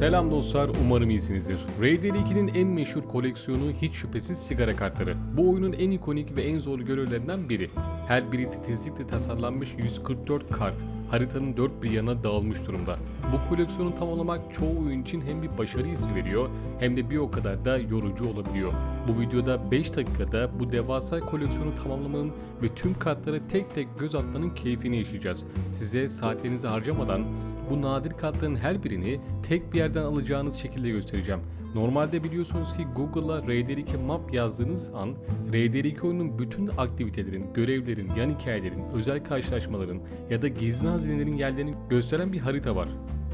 Selam dostlar, umarım iyisinizdir. Raid 2'nin en meşhur koleksiyonu hiç şüphesiz sigara kartları. Bu oyunun en ikonik ve en zor görevlerinden biri. Her biri titizlikle tasarlanmış 144 kart, haritanın dört bir yana dağılmış durumda. Bu koleksiyonu tamamlamak çoğu oyun için hem bir başarı hissi veriyor hem de bir o kadar da yorucu olabiliyor. Bu videoda 5 dakikada bu devasa koleksiyonu tamamlamanın ve tüm kartlara tek tek göz atmanın keyfini yaşayacağız. Size saatlerinizi harcamadan bu nadir kartların her birini tek bir yerden alacağınız şekilde göstereceğim. Normalde biliyorsunuz ki Google'a RDR2 Map yazdığınız an RDR2 oyunun bütün aktivitelerin, görevlerin, yan hikayelerin, özel karşılaşmaların ya da gizli hazinelerin yerlerini gösteren bir harita var.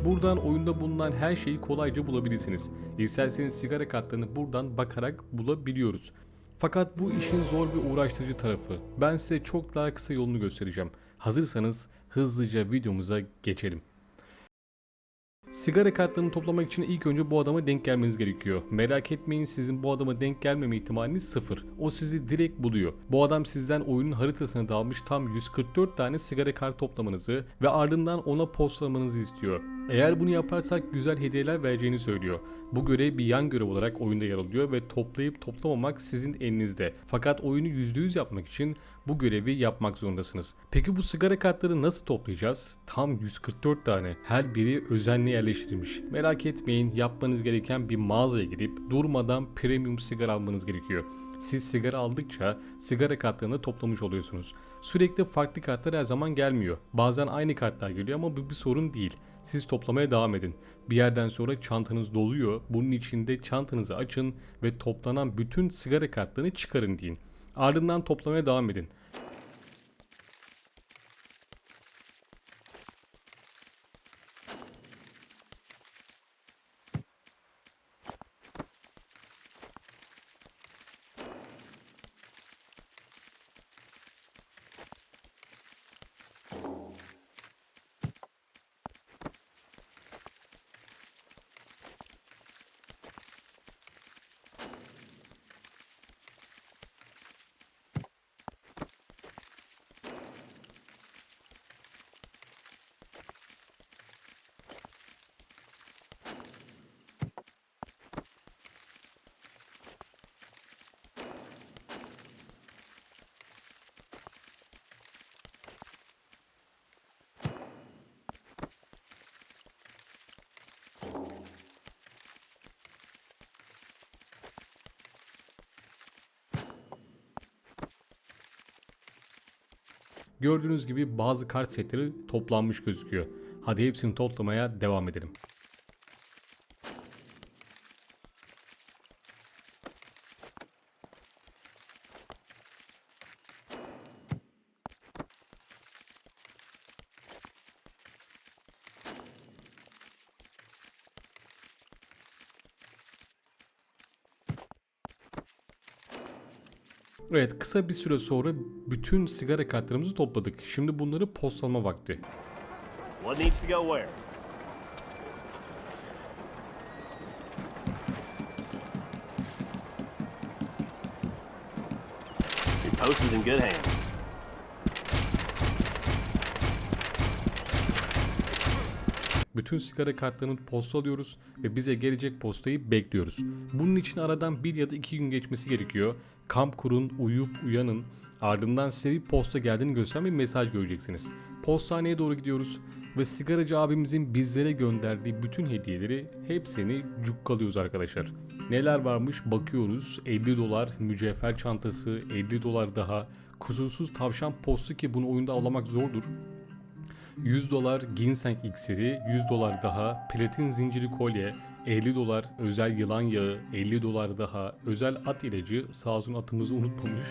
Buradan oyunda bulunan her şeyi kolayca bulabilirsiniz. İsterseniz sigara kartlarını buradan bakarak bulabiliyoruz. Fakat bu işin zor ve uğraştırıcı tarafı. Ben size çok daha kısa yolunu göstereceğim. Hazırsanız hızlıca videomuza geçelim. Sigara kartlarını toplamak için ilk önce bu adama denk gelmeniz gerekiyor. Merak etmeyin sizin bu adama denk gelmeme ihtimaliniz sıfır. O sizi direkt buluyor. Bu adam sizden oyunun haritasına dalmış tam 144 tane sigara kart toplamanızı ve ardından ona postlamanızı istiyor. Eğer bunu yaparsak güzel hediyeler vereceğini söylüyor. Bu görev bir yan görev olarak oyunda yer alıyor ve toplayıp toplamamak sizin elinizde. Fakat oyunu %100 yapmak için bu görevi yapmak zorundasınız. Peki bu sigara kartları nasıl toplayacağız? Tam 144 tane. Her biri özenle yerleştirilmiş. Merak etmeyin yapmanız gereken bir mağazaya gidip durmadan premium sigara almanız gerekiyor. Siz sigara aldıkça sigara kartlarını toplamış oluyorsunuz. Sürekli farklı kartlar her zaman gelmiyor. Bazen aynı kartlar geliyor ama bu bir sorun değil. Siz toplamaya devam edin. Bir yerden sonra çantanız doluyor. Bunun içinde çantanızı açın ve toplanan bütün sigara kartlarını çıkarın deyin. Ardından toplamaya devam edin. Gördüğünüz gibi bazı kart setleri toplanmış gözüküyor. Hadi hepsini toplamaya devam edelim. Evet kısa bir süre sonra bütün sigara kartlarımızı topladık. Şimdi bunları postalama vakti. What needs to go where? Your post is in good hands. Bütün sigara kartlarını postalıyoruz ve bize gelecek postayı bekliyoruz. Bunun için aradan bir ya da iki gün geçmesi gerekiyor. Kamp kurun, uyuyup uyanın. Ardından size bir posta geldiğini gösteren bir mesaj göreceksiniz. Postaneye doğru gidiyoruz ve sigaracı abimizin bizlere gönderdiği bütün hediyeleri hepsini cukkalıyoruz arkadaşlar. Neler varmış bakıyoruz. 50 dolar mücevher çantası, 50 dolar daha, kusursuz tavşan postu ki bunu oyunda avlamak zordur. 100 dolar ginseng iksiri, 100 dolar daha platin zinciri kolye, 50 dolar özel yılan yağı, 50 dolar daha özel at ilacı, sağ olsun atımızı unutmamış,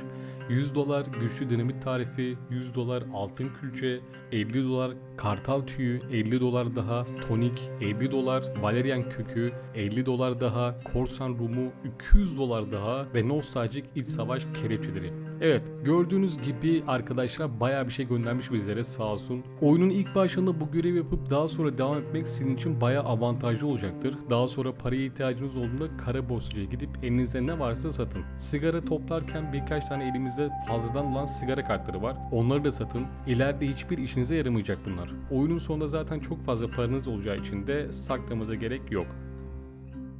100 dolar güçlü dinamit tarifi, 100 dolar altın külçe, 50 dolar kartal tüyü, 50 dolar daha tonik, 50 dolar valerian kökü, 50 dolar daha korsan rumu, 200 dolar daha ve nostaljik iç savaş kelepçeleri. Evet gördüğünüz gibi arkadaşlar baya bir şey göndermiş bizlere sağ olsun. Oyunun ilk başında bu görevi yapıp daha sonra devam etmek sizin için baya avantajlı olacaktır. Daha sonra paraya ihtiyacınız olduğunda kara borsacıya gidip elinizde ne varsa satın. Sigara toplarken birkaç tane elimizde fazladan olan sigara kartları var. Onları da satın. İleride hiçbir işinize yaramayacak bunlar. Oyunun sonunda zaten çok fazla paranız olacağı için de saklamanıza gerek yok.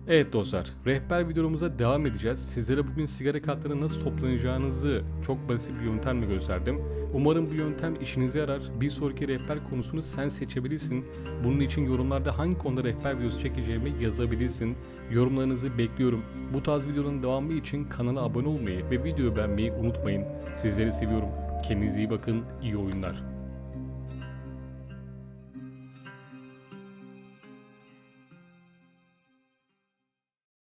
Evet dostlar, rehber videomuza devam edeceğiz. Sizlere bugün sigara kartlarını nasıl toplanacağınızı çok basit bir yöntemle gösterdim. Umarım bu yöntem işinize yarar. Bir sonraki rehber konusunu sen seçebilirsin. Bunun için yorumlarda hangi konuda rehber videosu çekeceğimi yazabilirsin. Yorumlarınızı bekliyorum. Bu tarz videoların devamı için kanala abone olmayı ve videoyu beğenmeyi unutmayın. Sizleri seviyorum. Kendinize iyi bakın. İyi oyunlar.